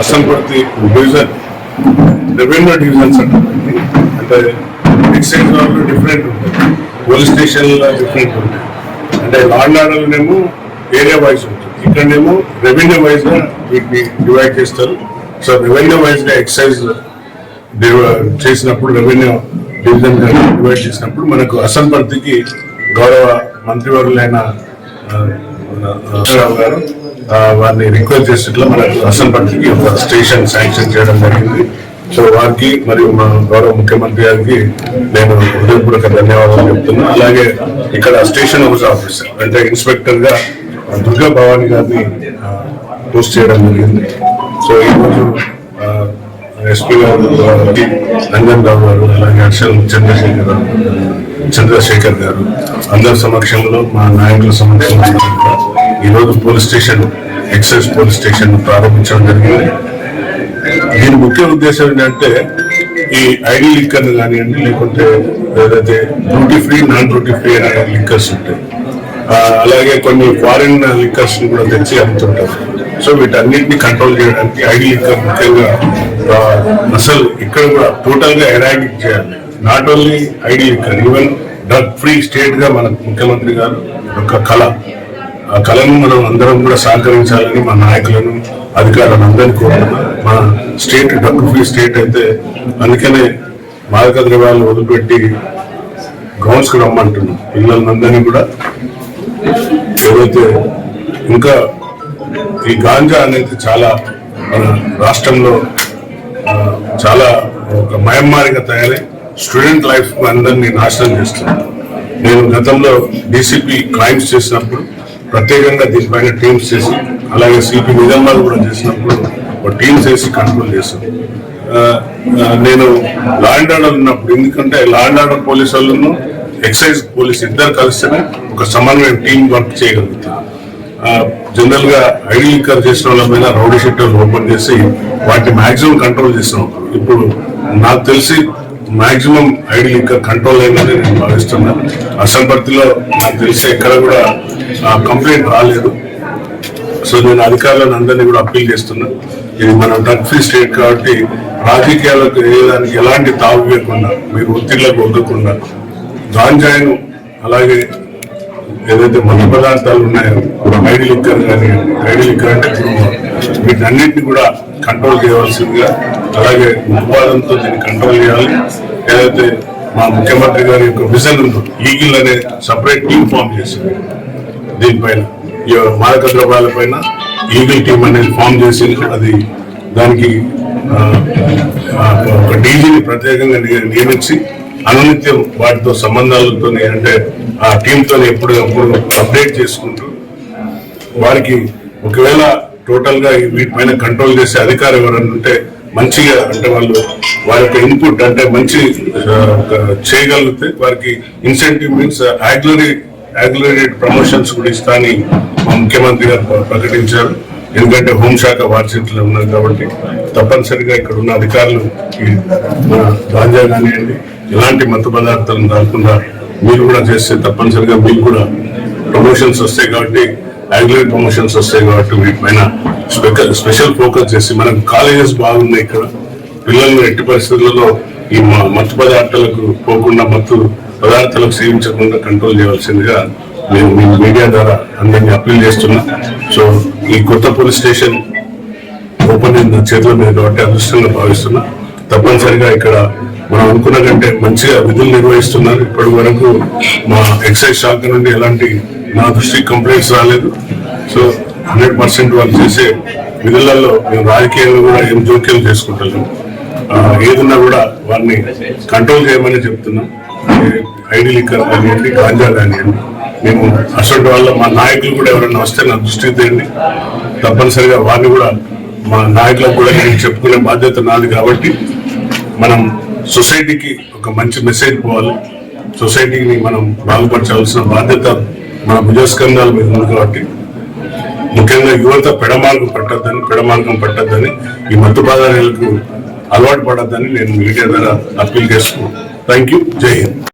అసంపర్తి division revenue divisions అంటారు. అంటే excise వాళ్ళు డిఫరెంట్ ఉంటాయి పోలీస్ స్టేషన్లో డిఫరెంట్ ఉంటాయి. అంటే లాండ్ ఆర్డర్లోనేమో ఏరియా వైజ్ ఉంటుంది ఇక్కడనేమో రెవెన్యూ వైజ్గా వీటిని డివైడ్ చేస్తారు. సో రెవెన్యూ వైజ్గా ఎక్సైజ్ చేసినప్పుడు రెవెన్యూ డివిజన్ డివైడ్ చేసినప్పుడు మనకు అసంపర్తికి గౌరవ మంత్రివర్యులైన ఆ, గారు వారిని రిక్వెస్ట్ చేసినట్లు మనకు పట్టికి ఒక స్టేషన్ శాంక్షన్ చేయడం జరిగింది. సో వారికి మరియు మా గౌరవ ముఖ్యమంత్రి గారికి నేను హృదయపూర్వక ధన్యవాదాలు చెప్తున్నా. అలాగే ఇక్కడ స్టేషన్ హౌస్ ఆఫీసర్ అంటే ఇన్స్పెక్టర్గా దుర్గా భవాని గారిని పోస్ట్ చేయడం జరిగింది. సో ఈరోజు ఎస్పీ గారు టి. రంజన్ రావు గారు అలాగే హర్షల్ చంద్రశేఖర్ రావు, చంద్రశేఖర్ గారు అందరి సమక్షంలో మా నాయకుల సమక్షంలో ఈరోజు police station excise police station ప్రారంభించడం జరిగింది దీని ముఖ్య ఉద్దేశం ఏంటంటే ఈ ఐడి లిక్కర్ కానివ్వండి లేకుంటే ఏదైతే duty free non duty free అనే లిక్కర్స్ ఉంటాయి అలాగే కొన్ని ఫారిన్ లిక్కర్స్ కూడా తెచ్చి అమ్ముతుంటారు. సో వీటన్నిటిని కంట్రోల్ చేయడానికి ఐడి లిక్కర్ ముఖ్యంగా అసలు ఇక్కడ కూడా టోటల్గా ఎరాడిక్ చేయాలి. Not only ID liquor even drug free స్టేట్గా మన ముఖ్యమంత్రి గారు ఒక కళ. ఆ కళను మనం అందరం కూడా సహకరించాలని మా నాయకులను అధికారులను అందరినీ కోరుతున్నాం మన స్టేట్ డ్రగ్ ఫ్రీ స్టేట్ అయితే అందుకనే మాదక ద్రవ్యాలను వదిలిపెట్టి గ్రౌండ్స్కి రమ్మంటున్నాం. పిల్లలందరినీ కూడా ఏదైతే ఇంకా ఈ గాంజా అనేది చాలా మన రాష్ట్రంలో చాలా ఒక మయమ్మారిగా తయారై స్టూడెంట్ లైఫ్ అందరినీ నాశనం చేస్తుంది. నేను గతంలో డీసీపీ క్రైమ్స్ చేసినప్పుడు ప్రత్యేకంగా దీనిపైన టీమ్స్ చేసి అలాగే సిపి నిజామాలు కూడా చేసినప్పుడు ఒక టీమ్స్ వేసి కంట్రోల్ చేశాను. నేను లా అండ్ ఆర్డర్ ఉన్నప్పుడు ఎందుకంటే లా అండ్ ఆర్డర్ పోలీసు వాళ్ళను ఎక్సైజ్ పోలీస్ ఇద్దరు కలిస్తేనే ఒక సమన్వయం టీం వర్క్ చేయగలుగుతారు జనరల్గా ఐడి లిక్కర్ చేసిన వాళ్ళ మీద రౌడీ షీటర్ ఓపెన్ చేసి వాటిని మాక్సిమం కంట్రోల్ చేస్తాం. ఇప్పుడు నాకు తెలిసి మాక్సిమం ఐడి లిక్కర్ కంట్రోల్ అయిందని నేను భావిస్తున్నాను అసంపర్తిలో నాకు తెలిసి ఎక్కడ కూడా కంప్లైంట్ రాలేదు. సో నేను అధికారులను అందరినీ కూడా అప్పీల్ చేస్తున్నా. ఇది మన డ్రగ్ ఫ్రీ స్టేట్ కాబట్టి రాజకీయాలకు వేయడానికి ఎలాంటి తావు ఇవ్వకుండా మీరు ఒత్తిళ్ళకు వద్దకుండా గాంజాయిను అలాగే ఏదైతే మత పదార్థాలు ఉన్నాయో ఐడి లిక్కర్ కానీ ఐడి లిక్కర్ అంటే వీటన్నింటినీ వీటన్నిటిని కూడా కంట్రోల్ చేయవలసిందిగా అలాగే ఉత్పాదంతో దీన్ని కంట్రోల్ చేయాలి. ఏదైతే మా ముఖ్యమంత్రి గారి యొక్క విజన్ ఉందో ఈగిల్ అనే సపరేట్ టీం ఫామ్ చేసింది. దీనిపైన ఈ మాదక ద్రవ్యాల పైన ఈగిల్ టీం అనేది ఫామ్ చేసి అది దానికి ఒక డీజీని ప్రత్యేకంగా నియమించి అనునిత్యం వాటితో సంబంధాలతో అంటే ఆ టీంతో ఎప్పుడు అప్డేట్ చేసుకుంటూ వారికి ఒకవేళ టోటల్గా వీటిపైన కంట్రోల్ చేసే అధికారం ఎవరైనా ఉంటే మంచిగా అంటే వాళ్ళు వారి యొక్క ఇన్పుట్ అంటే మంచి చేయగలిగితే వారికి ఇన్సెంటివ్ మీన్స్ యాగ్లరీ యాక్యులరేట్ ప్రమోషన్స్ కూడా ఇస్తా అని మా ముఖ్యమంత్రి గారు ప్రకటించారు. ఎందుకంటే హోంశాఖ వార్షికలో ఉన్నారు కాబట్టి తప్పనిసరిగా ఇక్కడ ఉన్న అధికారులు ఈ గాంజా కానివ్వండి ఎలాంటి మత్తు పదార్థాలను రాకుండా మీరు కూడా చేస్తే తప్పనిసరిగా మీకు కూడా ప్రమోషన్స్ వస్తాయి కాబట్టి యాక్యులర్ ప్రమోషన్స్ వస్తాయి కాబట్టి వీటిపైన స్పెషల్ ఫోకస్ చేసి మనకు కాలేజెస్ బాగున్నాయి ఇక్కడ. పిల్లలను ఎట్టి పరిస్థితులలో ఈ మ- మత్తు పదార్థాలకు పోకుండా మత్తు పదార్థాలకు సేవించకుండా కంట్రోల్ చేయవలసిందిగా నేను మీ మీడియా ద్వారా అందరినీ అప్పీల్ చేస్తున్నా. సో ఈ కొత్త పోలీస్ స్టేషన్ ఓపెన్ అయిన చేతుల మీద కాబట్టి అదృష్టంగా భావిస్తున్నా. తప్పనిసరిగా ఇక్కడ మనం అనుకున్న కంటే మంచిగా విధులు నిర్వహిస్తున్నారు. ఇప్పటి వరకు మా ఎక్సైజ్ శాఖ నుండి ఎలాంటి నా దృష్టికి కంప్లైంట్స్ రాలేదు. సో హండ్రెడ్ పర్సెంట్ వాళ్ళు చేసే విధులలో మేము రాజకీయాలు కూడా ఏం జోక్యం చేసుకుంటున్నాం. ఏదున్నా కూడా వారిని కంట్రోల్ చేయమని చెప్తున్నాం. ఐడి లిక్కర్ కానివ్వండి గాంజా కానివ్వండి. మేము అసలు వాళ్ళ మా నాయకులు కూడా ఎవరైనా వస్తే నా దృష్టికి తేండి. తప్పనిసరిగా వారిని కూడా మా నాయకులకు కూడా నేను చెప్పుకునే బాధ్యత నాది కాబట్టి మనం సొసైటీకి ఒక మంచి మెసేజ్ పోవాలి. సొసైటీని మనం బాగుపరచాల్సిన బాధ్యత మన భుజస్కంధాల మీద ఉంది కాబట్టి ముఖ్యంగా యువత పెడమార్గం పట్టద్దని పెడమార్గం పట్టద్దని ఈ మత్తు పదార్థాలకు అలవాటు పడద్దని నేను మీడియా ద్వారా అప్పీల్ చేసుకున్నాను థ్యాంక్ యూ జై హింద్.